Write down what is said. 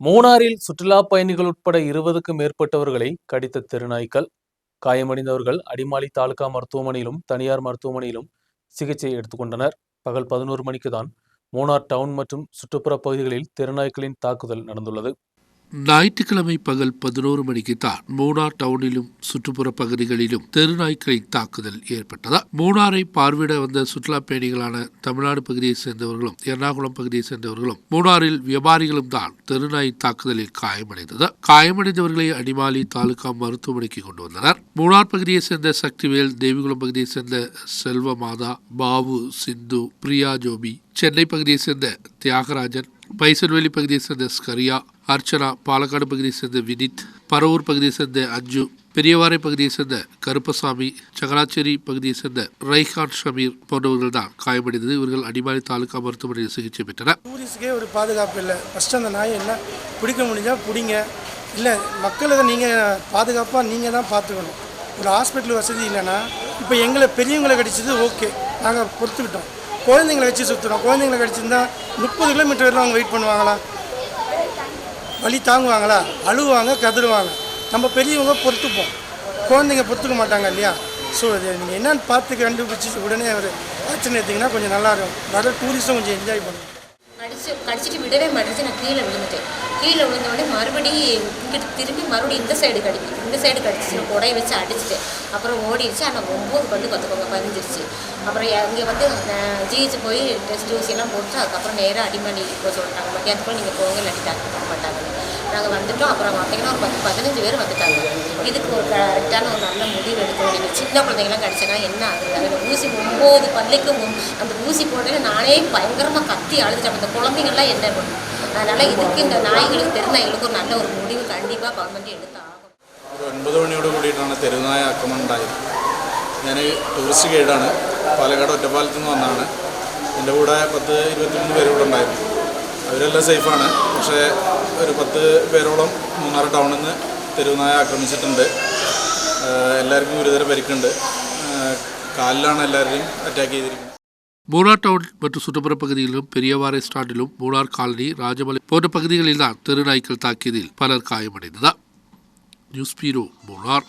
மூணாறில் சுற்றுலா பயணிகள் உட்பட இருபதுக்கும் மேற்பட்டவர்களை கடித்த தெருநாய்க்கள். காயமடைந்தவர்கள் அடிமாலி தாலுகா மருத்துவமனையிலும் தனியார் மருத்துவமனையிலும் சிகிச்சை எடுத்துக்கொண்டனர் பகல் பதினோரு மணிக்கு தான் மூணார் டவுன் மற்றும் சுற்றுப்புற பகுதிகளில் தெருநாய்க்களின் தாக்குதல் நடந்துள்ளது. ஞாயிற்றுக்கிழமை பகல் பதினோரு மணிக்கு தான் மூணார் டவுனிலும் சுற்றுப்புற பகுதிகளிலும் தெருநாய்க்களின் தாக்குதல் ஏற்பட்டதா மூணாரை பார்வையிட வந்த சுற்றுலா பயணிகளான தமிழ்நாடு பகுதியைச் சேர்ந்தவர்களும் எர்ணாகுளம் பகுதியைச் சேர்ந்தவர்களும் மூணாறில் வியாபாரிகளும் தான் தெருநாய் தாக்குதலில் காயமடைந்தது காயமடைந்தவர்களை அடிமாலி தாலுகா மருத்துவமனைக்கு கொண்டு வந்தனர். மூணார் பகுதியைச் சேர்ந்த சக்திவேல் தேவிகுளம் பகுதியைச் சேர்ந்த செல்வமாதா பாபு சிந்து பிரியா ஜோபி சென்னை பகுதியைச் சேர்ந்த தியாகராஜன் பைசன்வெளி பகுதியை சேர்ந்த ஸ்கரியா அர்ச்சனா பாலக்காடு பகுதியை சேர்ந்த வினித் பரவூர் பகுதியை சேர்ந்த அஞ்சு பெரியவாறை பகுதியை சேர்ந்த கருப்பசாமி சகலாச்சேரி பகுதியை சேர்ந்த ரைஹான் ஷமீர் போன்றவர்கள் தான் காயமடைந்தது. இவர்கள் அடிமாலி தாலுகா மருத்துவமனையில் சிகிச்சை பெற்றனர். டூரிஸ்டுக்கே ஒரு பாதுகாப்பு இல்லை. ஃபஸ்ட்டு அந்த நாயை என்ன? பிடிக்க முடிஞ்சால் பிடிங்க இல்லை மக்களை நீங்கள் பாதுகாப்பாக நீங்கள் தான் பார்த்துக்கணும். ஒரு ஹாஸ்பிட்டல் வசதி இல்லைன்னா இப்போ எங்களை பெரியவங்களை கிடைச்சது ஓகே நாங்கள் பொறுத்துக்கிட்டோம். குழந்தைங்களை வச்சு சுற்றுறோம் குழந்தைங்களை கடிச்சிருந்தா முப்பது கிலோமீட்டர் வரலாம் அவங்க வெயிட் பண்ணுவாங்களா? வழி தாங்குவாங்களா? அழுவாங்க கதறுவாங்க. நம்ம பெரியவங்க பொறுத்துப்போம். குழந்தைங்க பொறுத்துக்க மாட்டாங்க இல்லையா? ஸோ இது நீங்கள் என்னென்னு பார்த்து கண்டுபிடிச்சி உடனே ஒரு ஆக்ஷன் எடுத்திங்கன்னா கொஞ்சம் நல்லாயிருக்கும் வர டூரிஸ்ட்டும் கொஞ்சம் என்ஜாய் பண்ணுவோம் கடிச்சு கடிச்சிட்டு விடவே மாட்டேச்சு நான் கீழே விழுந்துட்டேன். கீழே விழுந்த உடனே மறுபடியும் இங்கிட்டு திரும்பி மறுபடியும் இந்த சைடு கடிக்கு இந்த சைடு கடிச்சிச்சு நான் குடையை வச்சு அடிச்சிட்டேன். அப்புறம் ஓடிடுச்சு. ஆனால் ஒம்பது பல்லு கற்றுக்கோங்க பதிஞ்சிருச்சு. அப்புறம் இங்கே வந்து ஜிஹெச் போய் டெஸ்ட் ஊசி எல்லாம் போட்டு அதுக்கப்புறம் நேராக அடிமணி போக சொல்லிட்டாங்க. மத்தியானத்துக்குள்ள நீங்கள் போங்க இல்லாட்டி டாக்டர் பண்ண மாட்டாங்க நாங்கள் வந்துட்டோம். அப்புறம் பார்த்தீங்கன்னா ஒரு பத்து பதினஞ்சு பேர் வந்துட்டாங்க. இதுக்கு ஒரு கரெக்டான ஒரு நல்ல முடிவு எடுக்கணும் நீங்கள் சின்ன குழந்தைங்களாம் கடிச்சனா என்ன ஆகுது அதில் ஊசி ஒம்பது பல்லுக்கு மு- அந்த ஊசி போட்டேன்னு நானே பயங்கரமாக கத்தி அழுதுட்டேன் அந்த குழந்தைங்கள்லாம் என்ன பண்ணும் அதனால் இதுக்கு இந்த நாய்களுக்கு தெரு நாய்களுக்கு ஒரு நல்ல ஒரு முடிவு கண்டிப்பாக கவர்மெண்ட் எடுத்து ആകും ഒരു ഒൻപത് മണിയോട് കൂടിയിട്ടാണ് തെരുവുനായ ആക്രമണം ഉണ്ടായത് ഞാൻ ടൂറിസ്റ്റ് ഗൈഡാണ് പാലക്കാട് ഒറ്റപ്പാലത്ത് നിന്ന് വന്നതാണ് എൻ്റെ കൂടെ പത്ത് ഇരുപത്തിമൂന്ന് പേര് ഇവിടെ ഉണ്ടായിരുന്നു അവരെല്ലാം സേഫാണ് പക്ഷേ ഒരു പത്ത് പേരോളം മൂന്നാർ ടൗണിൽ നിന്ന് തെരുവുനായ ആക്രമിച്ചിട്ടുണ്ട് ആഹ് എല്ലാവർക്കും ഗുരുതര പരിക്കുണ്ട് ആഹ് കാലിലാണ് എല്ലാവരെയും അറ്റാക്ക് ചെയ്തിരിക്കുന്നത് மூணார் டவுன் மற்றும் சுற்றுப்புற பகுதிகளிலும் பெரியவாறை ஸ்டாண்டிலும் மூணார் காலனி ராஜமலை போன்ற பகுதிகளில் தான் தெருநாய்க்கள் தாக்கியதில் பலர் காயமடைந்ததா நியூஸ் பீரோ மூணார்